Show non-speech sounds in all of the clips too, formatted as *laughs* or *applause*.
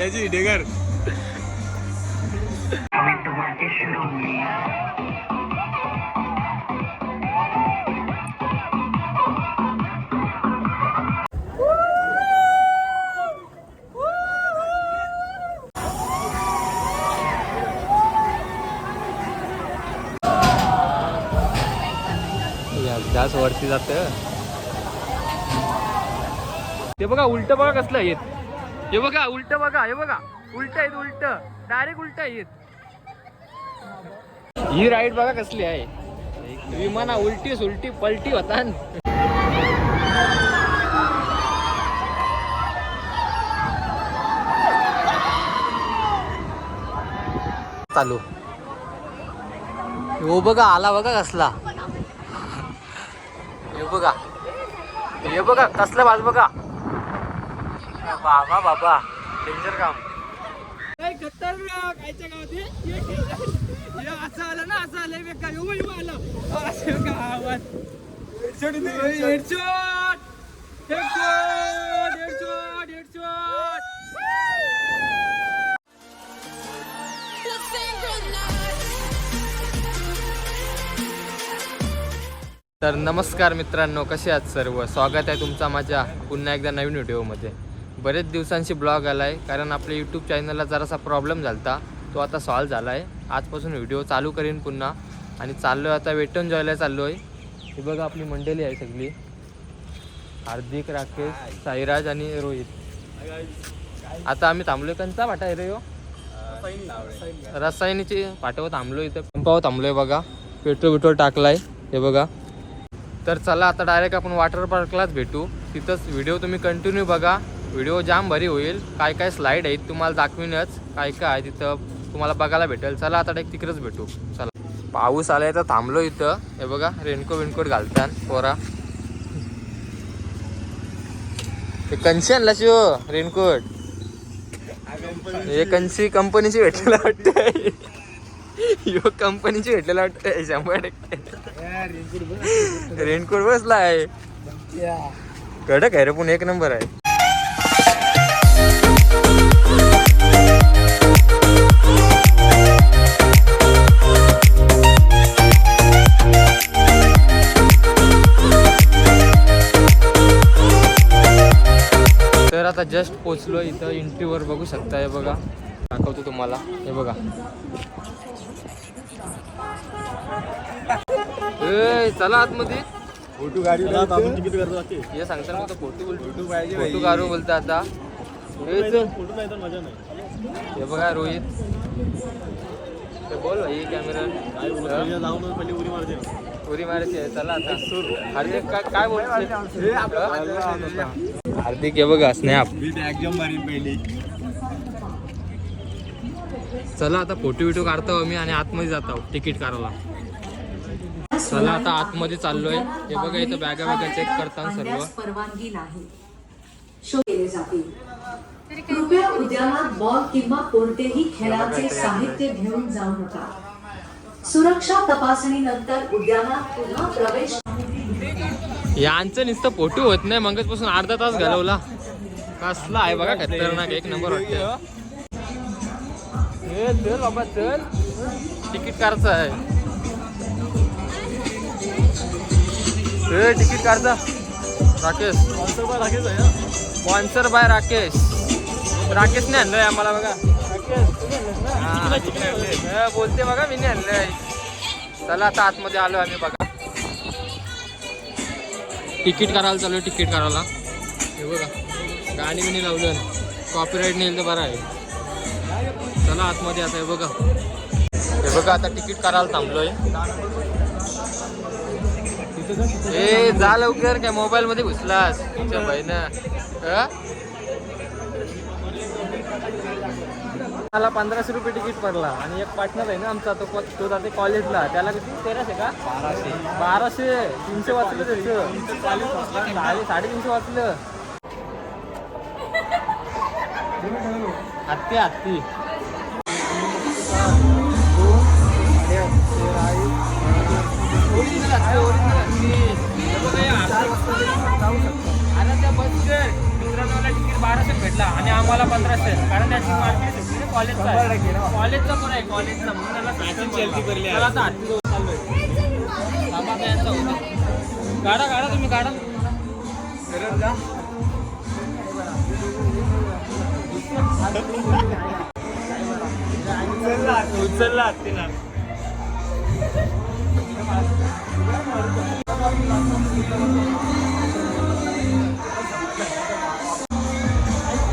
त्याची डेगर. जास्त वरती जात ते बघा उलट बघा कसलं येत हे बघा उलट बघा हे बघा. उलट आहेत उलट. डायरेक्ट उलट आहेत. ही राईड बघा कसली आहे. विमाना उलटी सुलटी पलटी होता चालू. हो बघा आला बघा कसला. हे बघा. हे बघा कसला बाज बघा. बाबा बाबा. डेंजर काम खतरनाक गावात असं आलं ना असं आलं. बेकार येऊ येऊ आलं. असं गावात हेडशॉट हेडशॉट हेडशॉट हेडशॉट तर नमस्कार मित्रांनो कसे आहात सर्व? स्वागत आहे तुमचा माझ्या पुन्हा एकदा नवीन व्हिडिओमध्ये. बरेच दिवसांशी ब्लॉग आला आहे कारण आपल्या यूट्यूब चॅनलला जरासा प्रॉब्लेम झाला तो आता सॉल्व झाला आहे आजपासून व्हिडिओ चालू करीन पुन्हा. आणि चाललो आहे आता वेटन जॉयला चाललो आहे ही बघा आपली मंडळी आहे सगळी. हार्दिक राकेश साईराज आणि रोहित. आता आम्ही थांबलोय कंचा वाटा आहे रे हो? रसायनीची पाठव थांबलो इथं. पंपाव थांबलोय बघा. पेट्रोल बिट्रोल टाकलाय. हे बघा. तर चला आता डायरेक्ट आपण वॉटर पार्कलाच भेटू. तिथंच व्हिडिओ तुम्ही कंटिन्यू बघा. व्हिडिओ जाम भारी होईल. काय काय स्लाईड आहेत तुम्हाला दाखवीनच. काय काय आहे तिथं तुम्हाला बघायला भेटेल. चला आता डायरेक्ट तिकडेच भेटू. चला. पाऊस आलाय तर थांबलो इथं. हे बघा रेनकोट विनकोट घालतात पोरा. ते कंशी आणला शिव रेनकोट हे कंशी कंपनीची भेटलेला वाटतं यो कंपनीची भेटलेला वाटतं शंभर टक्के. रेनकोट बसला आहे कडक आहे रे पण एक नंबर आहे. जस्ट पोचलो इथं इंट्रीवर बघू शकता हे बघा. दाखवतो तुम्हाला हे बघा. ए चला आतमध्ये. फोटो गाडी तिकीट करतो हे सांगता ना फोटो बोलतो. फोटो काढू बोलता आता. फोटो नाही तर मजा नाही हे बघा रोहित. ते बोल भाई कॅमेरा पहिले उडी मारते. उरी मारायची आहे चला आता. हार्दिक काय काय बोलतो हार्दिक हे बघा स्नॅप. चला आता फोटो बिटो काढतो आम्ही आणि आतमध्ये जातो तिकीट काढायला. चला आता आतमध्ये चाललोय. हे बघा इथं बॅगा बॅगा चेक करतात सर्व. परवानगी नाही. शो केले जातील. कृपया उद्यानात बॉल किंवा कोणतेही खेळाचे साहित्य घेऊन जाऊ नका. सुरक्षा तपासणीनंतर उद्यानात पुन्हा प्रवेश यांचं नुसतं फोटो होत नाही. मगच अर्धा तास घालवला. कसला आहे बघा खतरनाक एक नंबर वाटतं ए, तिकीट काढायचं आहे. तिकीट काढचा राकेश. लागेल आहे स्पॉन्सर बाय राकेश. राकेशने आणलंय आम्हाला बघा. राकेश बोलते बघा मी आणलंय. चला आता आतमध्ये आलो आम्ही बघा. तिकीट करायला चालू आहे तिकीट करायला. हे बघा गाणी बिणी लावलं कॉपीराईट नेल तर बरं आहे. चला आतमध्ये आता हे बघा. हे बघा आता तिकीट करायला थांबलोय. ए जा लवकर काय मोबाईल मध्ये घुसलास? तुमच्या बहिण. मला पंधराशे रुपये तिकीट पडला. आणि एक पार्टनर आहे ना आमचा तो तो जाते कॉलेजला त्याला किती? तेराशे का? बाराशे. बाराशे. तीनशे वाचलं त्याचं. साडे साडेतीनशे वाचलं. हत्ती हत्ती. त्या मित्रांनो तिकीट बाराशे भेटलं. आणि आम्हाला पंधराशे. कारण याची मार्केट कॉलेजचा आहे. कॉलेजचा पण आहे कॉलेजचा. म्हणून त्याला सांगितलं चलती आहे. त्याला आता हाती जाऊन चाललोय आता यांचा होता. काढा काढा तुम्ही काढा उचलला हत्तीला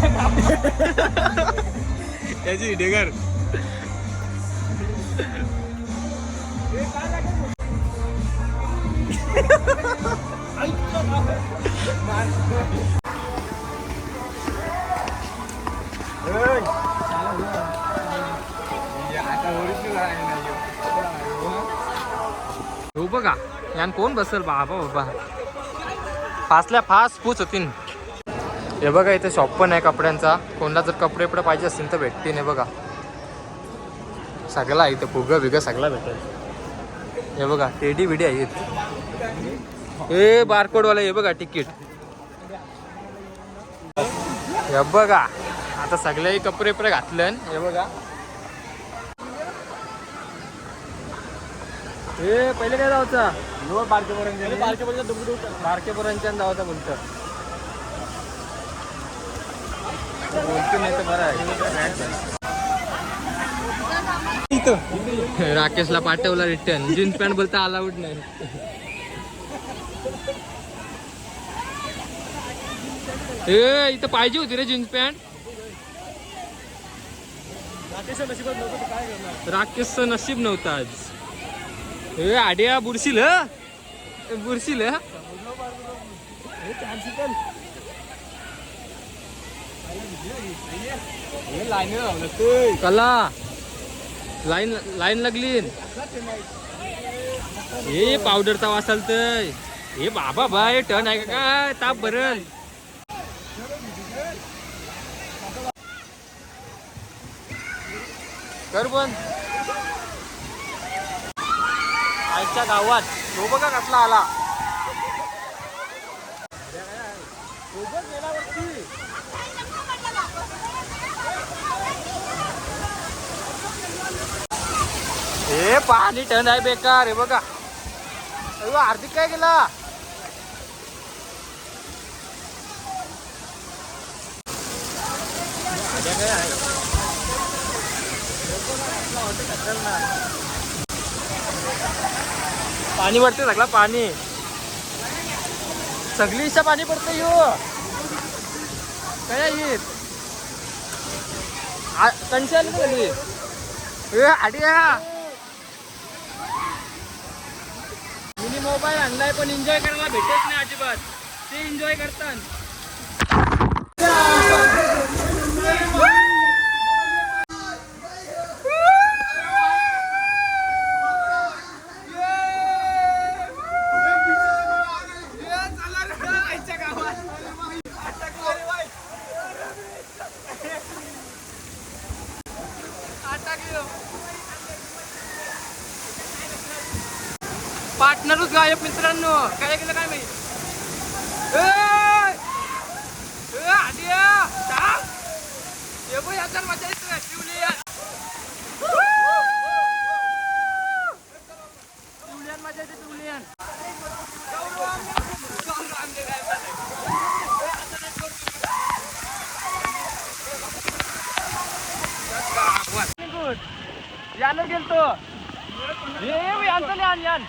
*laughs* त्याची डेगर. हो बघा यान कोण बसल बाबा बाबा. फासल्या फास पूच होतीन. हे बघा इथे शॉप पण आहे कपड्यांचा. कोणाला जर कपडे बिपडे पाहिजे असतील तर भेटतील हे बघा. सगळा आहे इथे फुग बिग सगळा भेटेल. हे बघा टेडी बिडी आहेत हे बारकोडवाला हे बघा तिकीट हे बघा आता सगळे कपडे बिपडे घातलं हे बघा. हे पहिले काय जायचा बारकेपर्यंत. बारकेपर्यंत जायचा बोलतो नाही तर बरं आहे. राकेशला पाठवला रिटर्न जीन्स पॅन्ट बोलता अलाउड नाही. ए इथं पाहिजे होती रे जीन्स पॅन्ट. राकेश राकेशचं नशीब नव्हतं आज. ए आड्या बुरशील बुरशील कला. लाईन लाईन लागली. हे पावडरचा वासाल तर हे बाबा बाय टन आहे का काय? ताप भरल. कर पण आईच्या गावात. तो बघा कसला आला. हे पाणी टन आहे बेकार हे बघा. अरे हार्दिक काय केला? पाणी पडते सगळा पाणी. सगळी इच्छा पाणी पडतं यो. काय येत कंची आली सगळी? ए आडिया मोबाईल आणलाय पण एन्जॉय करायला भेटत नाही अजिबात. ते एन्जॉय करतात. पार्टनरच गायब मित्रांनो काय केलं काय माहिती ए! ए, आदिया, थांब. हे बघ, याच्यावर मजा येते, शिवलियन. शिवलियन मजा येते, शिवलियन. यानच गेलतो हे यांचं नाही आण यान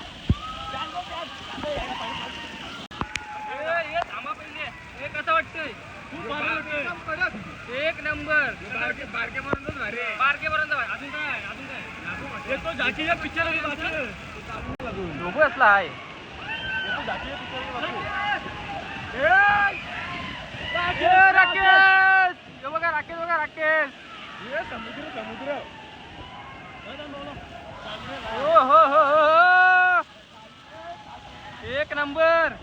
ए, ए, थांबा पहिले. हे कसं वाटतंय एक नंबर बारकेपर्यंत बारकेपर्यंत अजून काय अजून काय येतो झाकीच्या पिक्चर असला आहे राकेश! हे बघा राकेश बघा राकेश. समुद्र समुद्र. हो हो हो हो. एक नंबर.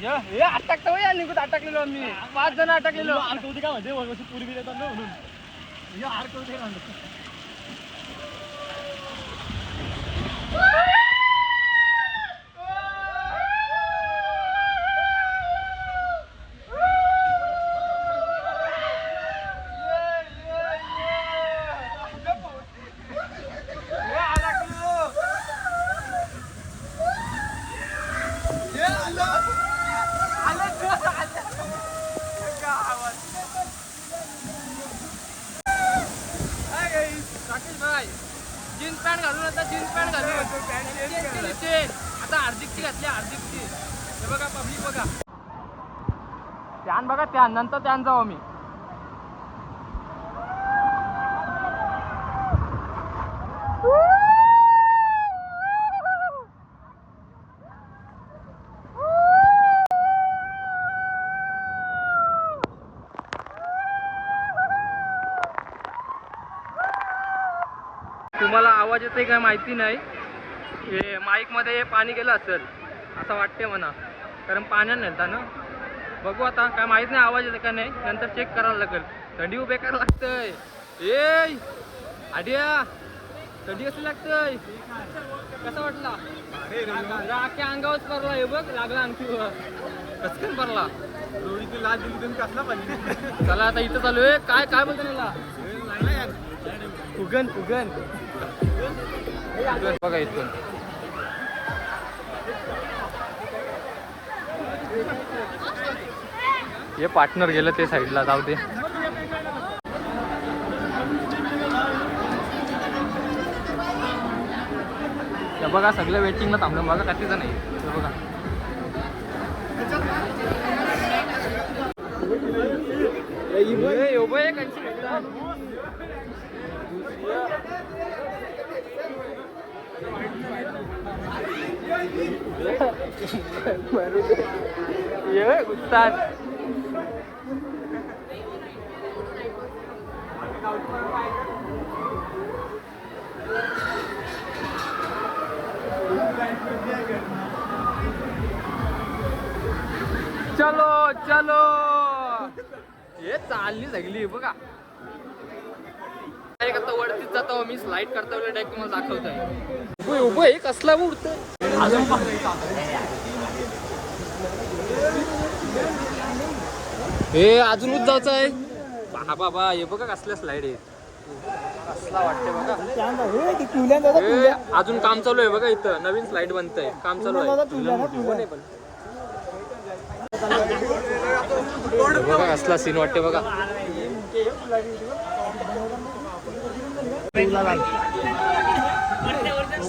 य- हे अटकतो या निघून अटकलेलो आम्ही. पाच जण अटकलेलो. काय म्हणते वर्षी पूर्वी येतात ना म्हणून. हे आर्क होते काय म्हणते जीन्स पॅन्ट घालून आता जीन्स पॅन्ट घालून चेंज केली चेंज आता हार्दिकची घातली हार्दिकची हे बघा पब्लिक बघा त्यान बघा त्यान नंतर त्यान जाऊ आम्ही तुम्हाला आवाज येतोय काय माहिती नाही? हे माईकमध्ये हे पाणी गेलं असेल असं वाटते म्हणा. कारण पाण्यात नेलता ना? बघू आता काय माहीत नाही आवाज येतो का नाही. नंतर चेक करायला लागेल. थंडी उभे करायला लागतंय. ए आडिया थंडी कसली लागतंय? कसा वाटला? राख्या अंगावर पडला हे बघ लागला आणखी कसकन पडला? डोळीची लाज दिली तुम्ही कसला पाहिजे चला आता इथं चालू आहे. काय काय बोलतो फुगन फुगन फुगन बघा इथून. हे पार्टनर गेलं ते साईडला जाऊ दे. बघा सगळं वेटिंगला थांबलं. बघा काहीच जण आहे हे बघा. ए, चलो. हे चालली सगळी बघा. आता वरतीच जातो मी स्लाइड करता वेळेला डायरेक्ट तुम्हाला दाखवतोय. उभं उभं हे कसला उडतंय हे अजूनच जायचं आहे. हा बाबा हे बघा कसल्या स्लाइड आहे कसला वाटते बघा. हे अजून काम चालू आहे बघा इथं. नवीन स्लाइड बनतंय. काम चालू आहे. पण. हे बघा कसला सीन वाटते बघा.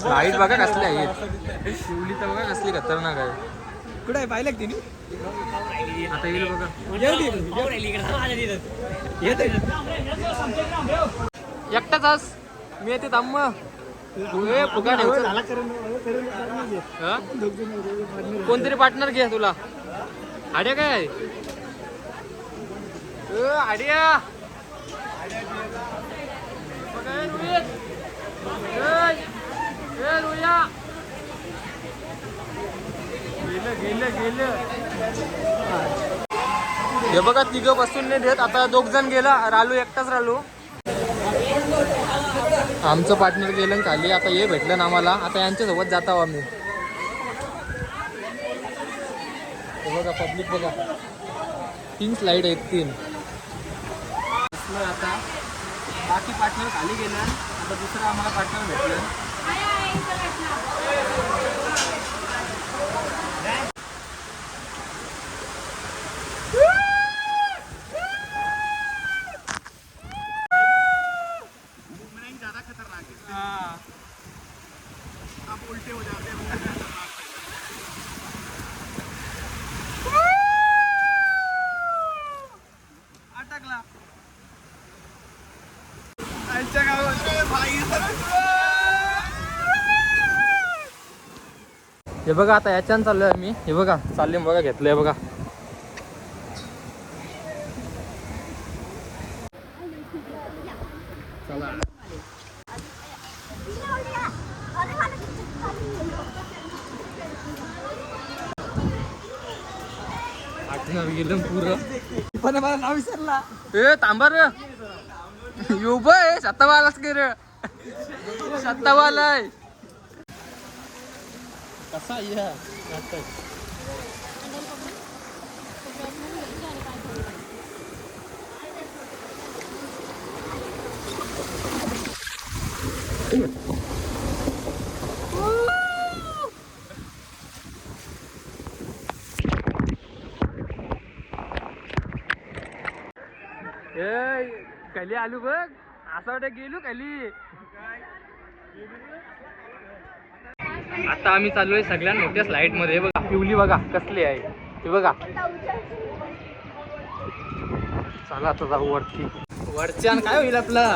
स्लाइड बघा कसली आहेत शिवली तर बघा कसली खतरनाक आहे. कुठे आहे? पाहिलं तिने? आता येईल बघा. एकटाच आस मी येते थांब फुगा? कोणतरी पार्टनर घे तुला. आड्या काय? आड्या. गेलं गेलं हे बघा तिघं बसून नाही देत. आता दोघ जण गेला. रालू एकटाच रालू. आमचं पार्टनर गेलं खाली. आता हे भेटलं ना आम्हाला. आता यांच्यासोबत जात आम्ही हे बघा पब्लिक बघा. तीन स्लाइड आहेत तीन. आता. बाकी पार्टनर खाली गेलं. आता दुसरं आम्हाला पार्टनर भेटलं ज्यादा खतरनाक है आप उल्टे हो जाते हैं अटकला आजच्या गावात भाई हे बघा आता याच्यानं चाललोय मी हे बघा चालले बघा घेतलंय बघा. चला गेलं पुरं पण मला नाव विसरला ए तांबर युब यो सत्तावालाच गे रे. आहे. कसा या ए खाली आलू बघ असं वाटत गेलो खाली आता आम्ही चाललोय सगळ्यात मोठ्या स्लाइडमध्ये. हे बघा पिवली बघा कसली आहे. हे बघा. चला आता जाऊ वरती. वरच्यान काय होईल आपला?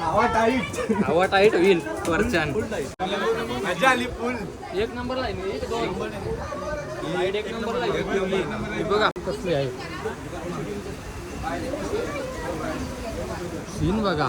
हवा टाईट हवा टाईट होईल वरच्यान मजा आली फुल एक नंबरला आहे ना, एक दोन. लाइट एक नंबरला आहे. पिवली. हे बघा कसली आहे. सीन बघा.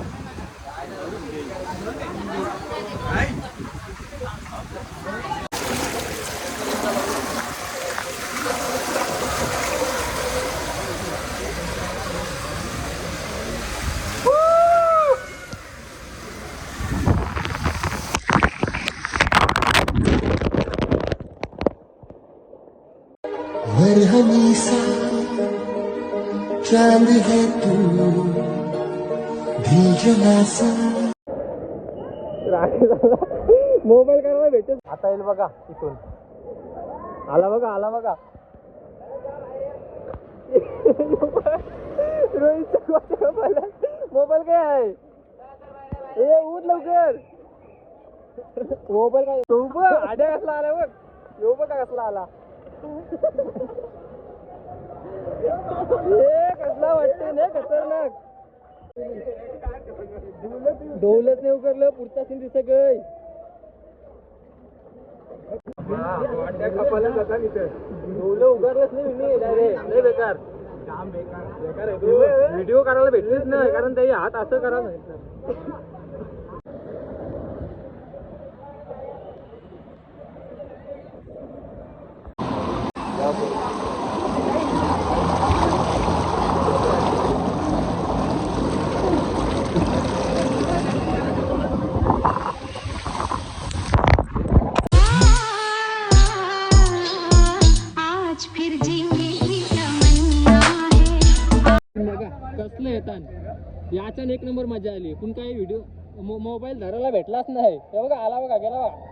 *laughs* मोबाईल करायला भेटेल. आता येईल बघा इथून. आला बघा आला बघा. *laughs* मोबाईल काय आहे? ए उठ लवकर. मोबाईल काय? तू बघ आड्या कसला आला बघ. येऊ बघा कसला आला. *laughs* ए कसला वाटते ना? खतरनाक. डोलच नाही उकरलं पुढचा सीन दिसत गय डोलं उगारलंच नाही मी. लय बेकार. व्हिडिओ करायला भेटलेच नाही कारण त्याही हात असं करायला कसलं येतात एक नंबर मज़ा आली. पण काही व्हिडिओ मोबाईल धरायला भेटलाच आला बघा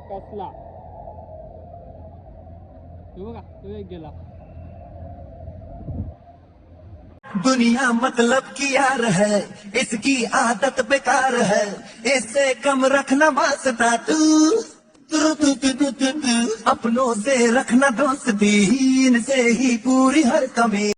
कसला. तो गेला. दुनिया मतलब की यार है, इसकी आदत बेकार है, इससे कम रखना वास्ता तू। तू तू तू तू तू अपनों से रखना दोस्ती इनसे ही पूरी हर कमी।